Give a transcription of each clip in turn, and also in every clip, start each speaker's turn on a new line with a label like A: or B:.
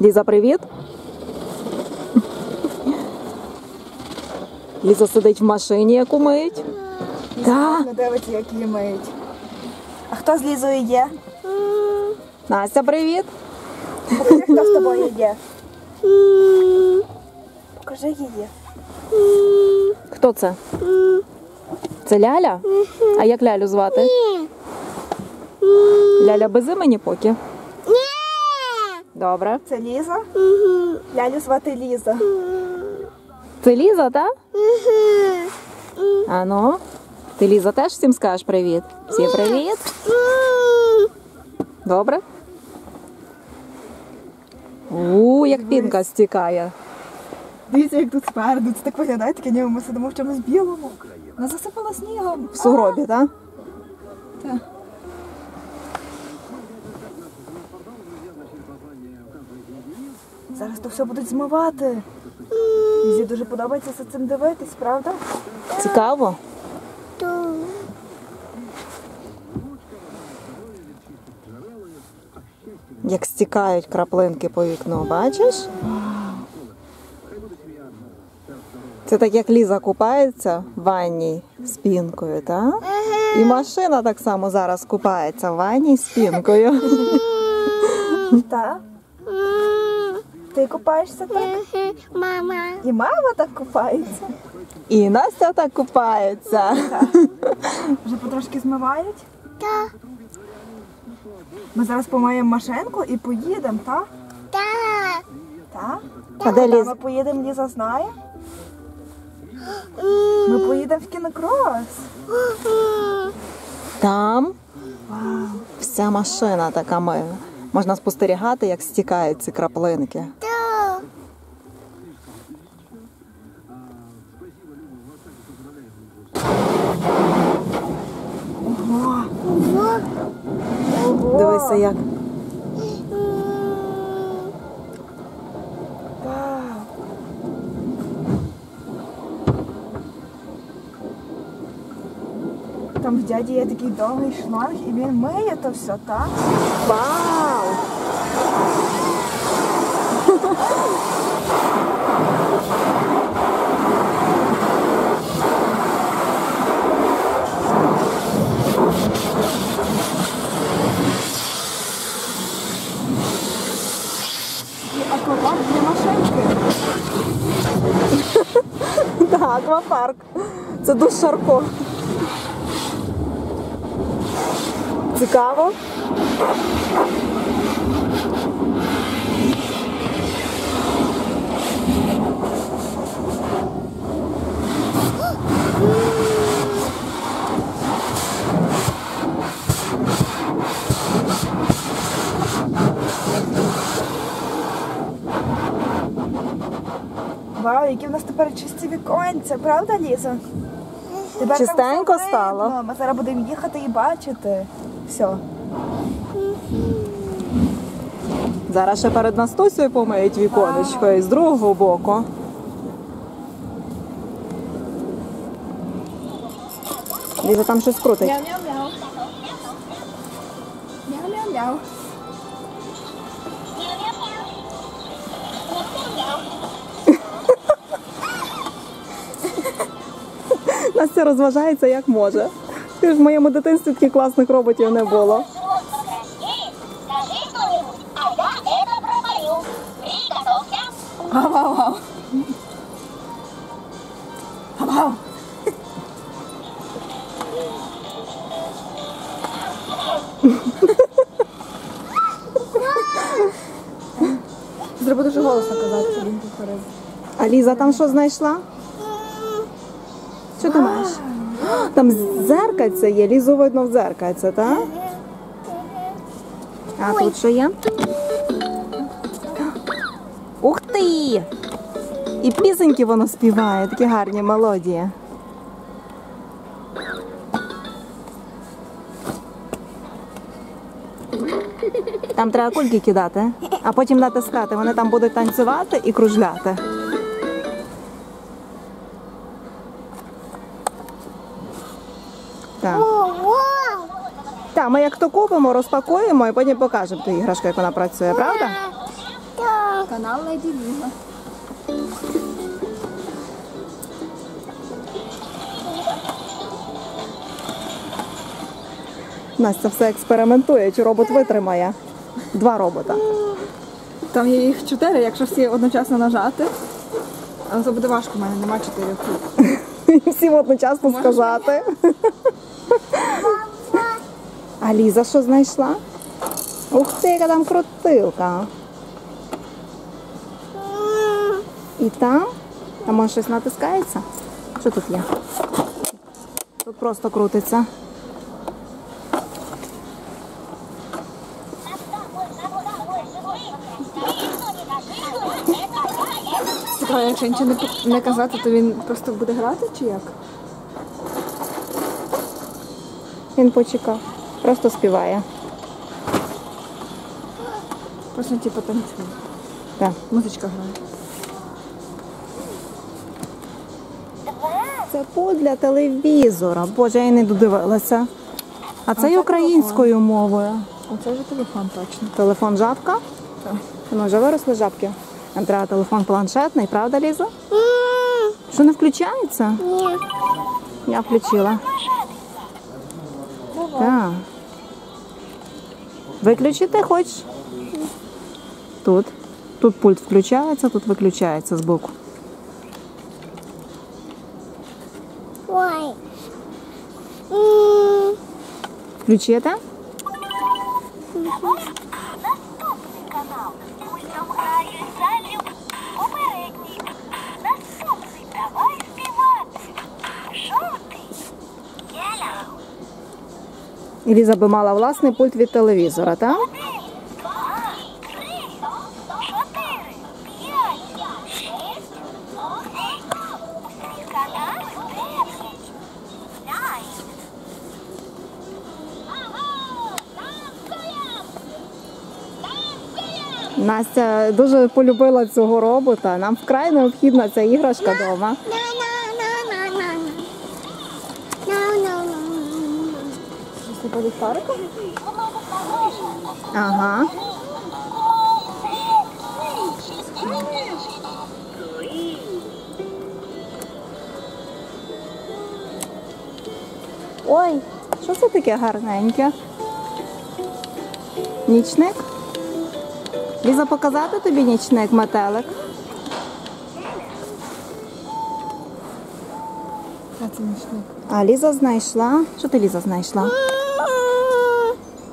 A: Ліза, привіт. Ліза сидить в машині, яку миють. Так.
B: Не дивиться, як її миють. А хто з Лізою є?
A: Настя, привіт.
B: Покажи, хто з тобою є. Покажи її.
A: Хто це? Це Ляля? А як Лялю звати? Ляля без імені поки. Добре.
B: Це Ліза. Лялю звати Ліза.
A: Це Ліза, так? А ну, ти Ліза теж всім скажеш привіт? Всім привіт. Добре? У, як пінка стікає.
B: Дивіться, як тут спереду. Це так виглядає, таке ніби ми сидимо в чомусь білому. Нас засипало снігом.
A: В сугробі? Так.
B: Зараз то все будуть змивати. Лізі дуже подобається за цим дивитись, правда?
A: Цікаво. Як стікають краплинки по вікну, бачиш? Це так як Ліза купається в ванні з пінкою, так? І машина так само зараз купається в ванні з пінкою.
B: Так. Ти купаєшся так?
C: Мама.
B: І мама так купається.
A: І Настя так купається.
B: Вже потрошки змивають.
C: Та.
B: Ми зараз помиємо машинку і поїдемо, так?
C: Та.
B: Так?
A: А де
B: Ми поїдемо, Ліза знає. Ми поїдемо в кінокрос.
A: Там вся машина така ми. Можна спостерігати, як стікають ці краплинки. Дивися, як.
B: Вау. Там в дяді є такий довгий шланг, і він миє то все, так?
A: Вау! Це душ Шарко. Цікаво.
B: Вау, які в нас тепер чисті віконця, правда, Ліза? Тепер там
A: Чистенько
B: все
A: стало.
B: видно. Ми зараз будемо їхати і бачити. Все.
A: Зараз ще перед Настусею помиють віконечко і з другого боку. Ліза там щось крутить.
B: Мяу-мяу-мяу. Мяу-мяу-мяу.
A: Настя розважається як може. Ти ж в моєму дитинстві таких класних роботів не було.
C: Приготовься.
B: Вау-вау-вау. Треба дуже голосно казати, він повторив.
A: А Ліза там що знайшла? Що ти маєш? Там дзеркальце є, Лізу видно в дзеркальце, так? А тут що є? Ух ти! І пісеньки воно співає, такі гарні мелодії. Там треба кульки кидати, а потім натискати. Вони там будуть танцювати і кружляти. Ми як то купимо, розпакуємо і потім покажемо ту іграшку, як вона працює, правда?
C: Та.
B: Канал Леді Ліза.
A: Настя все експериментує, чи робот витримає. Два робота.
B: Там є їх чотири, якщо всі одночасно нажати. Але це буде важко, в мене немає чотирьох.
A: Всім одночасно сказати. А Ліза що знайшла? Ух ти, яка там крутилка. І там? Там може щось натискається? Що тут є? Тут просто крутиться.
B: Цікаво, якщо нічого не, не казати, то він просто буде грати чи як?
A: Він почекав. Просто співає.
B: Просто типу танцює.
A: Так.
B: Музичка грає.
A: Це пульт для телевізора. Боже, я не додивилася. А це й українською мовою.
B: Оце вже телефон точно.
A: Телефон жабка?
B: Так.
A: Ну, вже виросли жабки. Нам треба телефон планшетний, правда, Ліза? Що не включається?
C: Ні.
A: Я включила. Так. Виключити хочеш? Тут. Тут пульт включається, тут виключається збоку.
C: Ой. М,
A: Ліза би мала власний пульт від телевізора, так? Настя дуже полюбила цього робота. Нам вкрай необхідна ця іграшка вдома.
B: Це по?
A: Ага. Ой, що це таке гарненьке? Нічник? Ліза, показати тобі нічник, метелик?
B: А це нічник.
A: А Ліза знайшла. Що ти Ліза знайшла?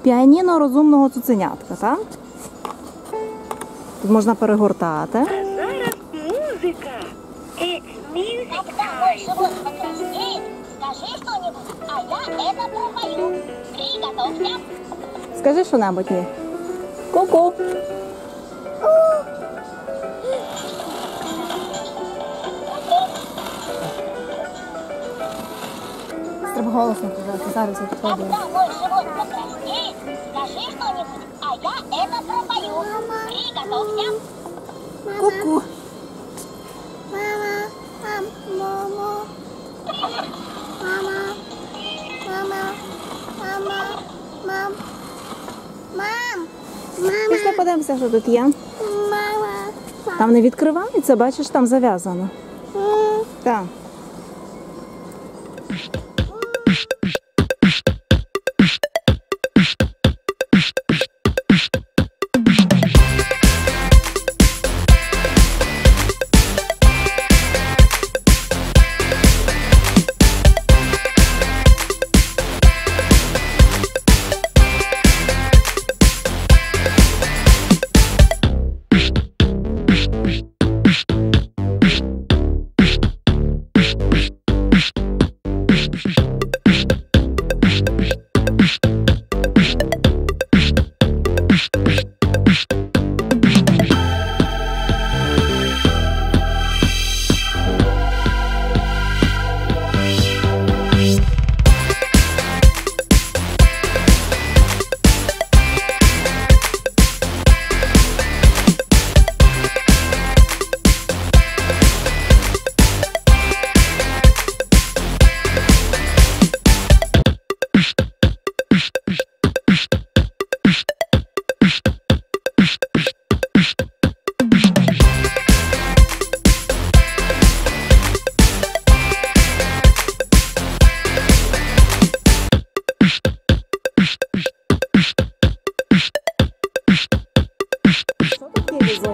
A: Піаніно розумного цуценятка, так? Тут можна перегортати.
D: Зараз музика.
C: Покраснеет, скажи что-нибудь, а я это пропою. Приготовься.
A: Скажи що-небудь їй. Ку-ку.
B: Голосно казати. Зараз я
C: покраснеет, скажи что-нибудь, а я это пропою. Приготовься.
B: Ку-ку.
C: Мама, мам, мама, мама, мама, мама, мам, мам,
A: Пішли подивимося, що тут є.
C: мама,
A: Там не відкривається, бачиш, там зав'язано.
C: мама.
A: Так.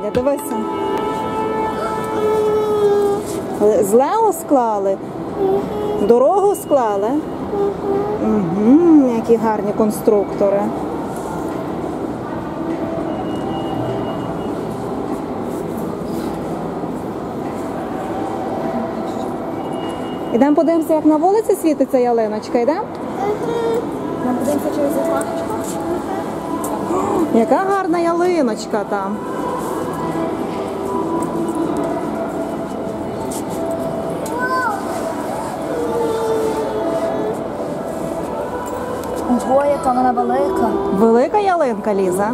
A: Лізуня, дивися. З Лео склали? Дорогу склали? Угу, які гарні конструктори. Ідемо подивимося, як на вулиці світиться ялиночка. Йдемо?
B: Нам подивимося через віконечко.
A: Яка гарна ялиночка там.
B: Ого, яка вона велика.
A: Велика ялинка, Ліза.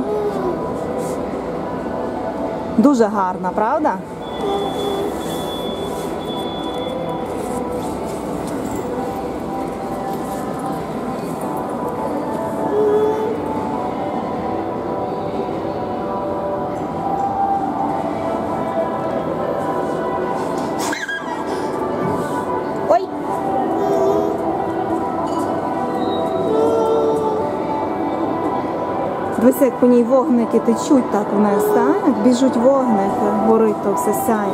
A: Дуже гарна, правда? Ой! Дивися, як по ній вогники течуть так вниз, так? Як біжуть вогники, горить то все сяє.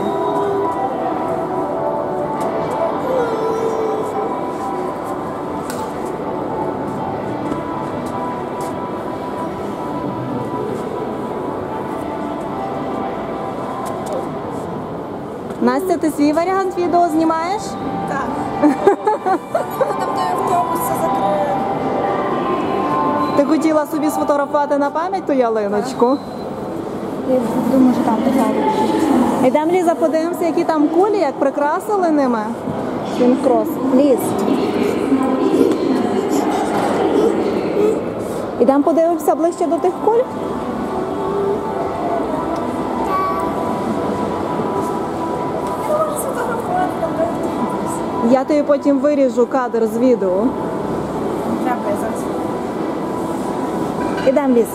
A: Настя, ти свій варіант відео знімаєш?
B: Так.
A: Ти хотіла собі сфотографувати на пам'ять ту ялиночку?
B: Я думаю, що там така.
A: Йдемо, Ліза, подивимося, які там кулі, як прикрасили ними. Сінкрос. Ліз. Ідемо подивимося ближче до тих куль. Я тобі потім виріжу кадр з відео.
B: Треба я зараз.
A: Ідемо, ліс.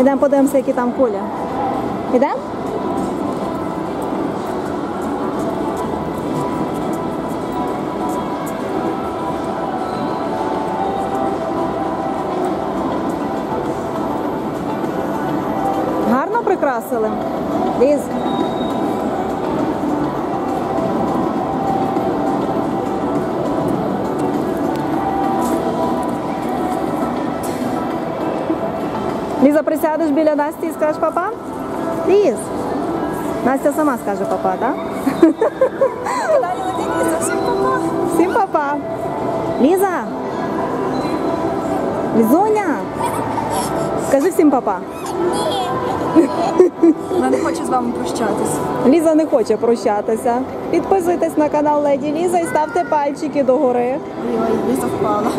A: Ідемо подивимося, які там кулі. Ідемо? Гарно прикрасили. Ліз. Ліза, присядеш біля Насті і скажеш папа? Ліз. Настя сама скаже папа,
B: папа.
A: Всім папа. Ліза. Лізуня. Скажи всім папа.
B: Вона не хоче з вами прощатись.
A: Ліза не хоче прощатися. Підписуйтесь на канал Леді Ліза і ставте пальчики догори.
B: Ой, Ліза впала.